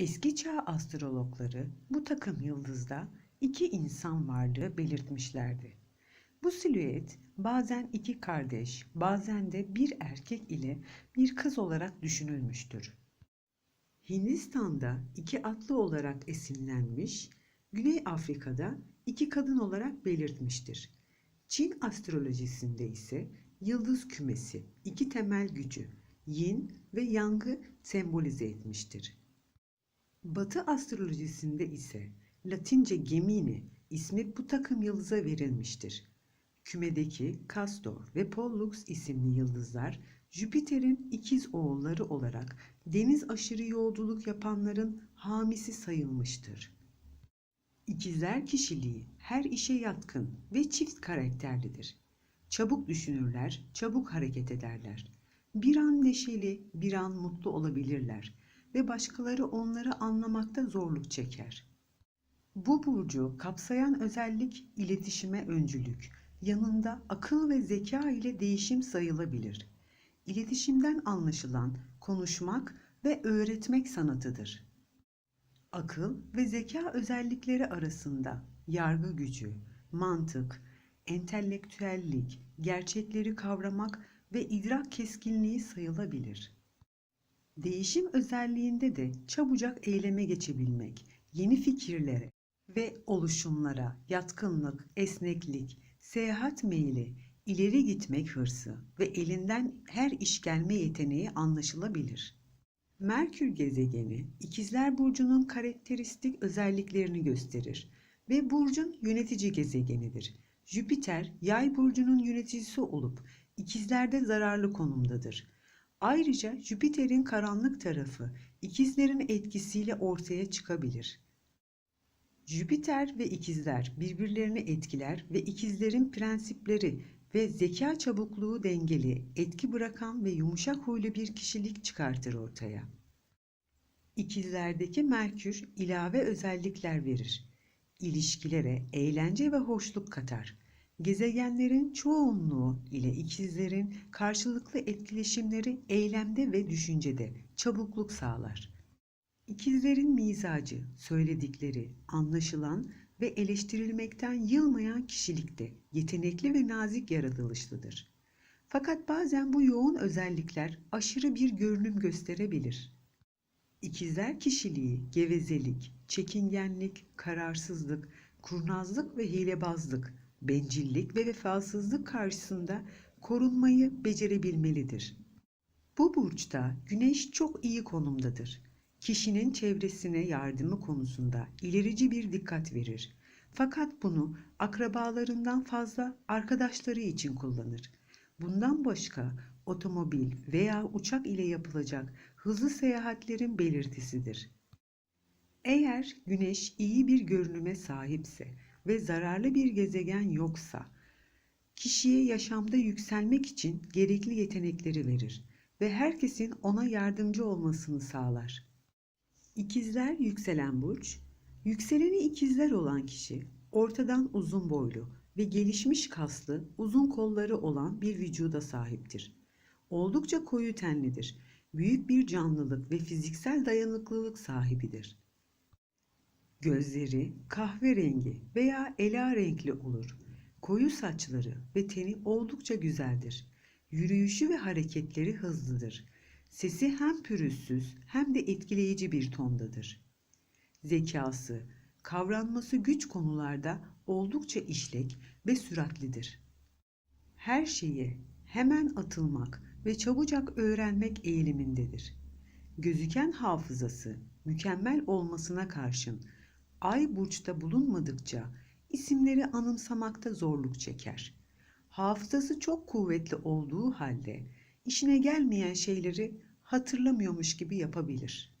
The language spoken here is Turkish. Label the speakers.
Speaker 1: Eski çağ astrologları bu takım yıldızda iki insan varlığı belirtmişlerdi. Bu silüet bazen iki kardeş, bazen de bir erkek ile bir kız olarak düşünülmüştür. Hindistan'da iki atlı olarak esinlenmiş, Güney Afrika'da iki kadın olarak belirtmiştir. Çin astrolojisinde ise yıldız kümesi iki temel gücü, yin ve yang'ı sembolize etmiştir. Batı astrolojisinde ise Latince Gemini ismi bu takım yıldıza verilmiştir. Kümedeki Castor ve Pollux isimli yıldızlar Jüpiter'in ikiz oğulları olarak deniz aşırı yolculuk yapanların hamisi sayılmıştır. İkizler kişiliği her işe yatkın ve çift karakterlidir. Çabuk düşünürler, çabuk hareket ederler. Bir an neşeli, bir an mutlu olabilirler ve başkaları onları anlamakta zorluk çeker. Bu burcu kapsayan özellik iletişime öncülük, yanında akıl ve zeka ile değişim sayılabilir. İletişimden anlaşılan konuşmak ve öğretmek sanatıdır. Akıl ve zeka özellikleri arasında yargı gücü, mantık, entelektüellik, gerçekleri kavramak ve idrak keskinliği sayılabilir. Değişim özelliğinde de çabucak eyleme geçebilmek, yeni fikirlere ve oluşumlara yatkınlık, esneklik, seyahat meyli, ileri gitmek hırsı ve elinden her iş gelme yeteneği anlaşılabilir. Merkür gezegeni İkizler Burcu'nun karakteristik özelliklerini gösterir ve burcun yönetici gezegenidir. Jüpiter Yay burcunun yöneticisi olup ikizlerde zararlı konumdadır. Ayrıca Jüpiter'in karanlık tarafı ikizlerin etkisiyle ortaya çıkabilir. Jüpiter ve ikizler birbirlerini etkiler ve ikizlerin prensipleri ve zeka çabukluğu dengeli, etki bırakan ve yumuşak huylu bir kişilik çıkartır ortaya. İkizlerdeki Merkür ilave özellikler verir. İlişkilere eğlence ve hoşluk katar. Gezegenlerin çoğunluğu ile ikizlerin karşılıklı etkileşimleri eylemde ve düşüncede çabukluk sağlar. İkizlerin mizacı, söyledikleri, anlaşılan ve eleştirilmekten yılmayan kişilikte yetenekli ve nazik yaratılışlıdır. Fakat bazen bu yoğun özellikler aşırı bir görünüm gösterebilir. İkizler kişiliği gevezelik, çekingenlik, kararsızlık, kurnazlık ve hilebazlık, bencillik ve vefasızlık karşısında korunmayı becerebilmelidir. Bu burçta güneş çok iyi konumdadır. Kişinin çevresine yardımı konusunda ilerici bir dikkat verir. Fakat bunu akrabalarından fazla arkadaşları için kullanır. Bundan başka otomobil veya uçak ile yapılacak hızlı seyahatlerin belirtisidir. Eğer güneş iyi bir görünüme sahipse ve zararlı bir gezegen yoksa, kişiye yaşamda yükselmek için gerekli yetenekleri verir ve herkesin ona yardımcı olmasını sağlar. İkizler yükselen burç, yükseleni ikizler olan kişi ortadan uzun boylu ve gelişmiş kaslı, uzun kolları olan bir vücuda sahiptir. Oldukça koyu tenlidir. Büyük bir canlılık ve fiziksel dayanıklılık sahibidir. Gözleri kahverengi veya ela renkli olur. Koyu saçları ve teni oldukça güzeldir. Yürüyüşü ve hareketleri hızlıdır. Sesi hem pürüzsüz hem de etkileyici bir tondadır. Zekası, kavranması güç konularda oldukça işlek ve süratlidir. Her şeye hemen atılmak ve çabucak öğrenmek eğilimindedir. Gözüken hafızası mükemmel olmasına karşın ay burçta bulunmadıkça isimleri anımsamakta zorluk çeker. Hafızası çok kuvvetli olduğu halde işine gelmeyen şeyleri hatırlamıyormuş gibi yapabilir.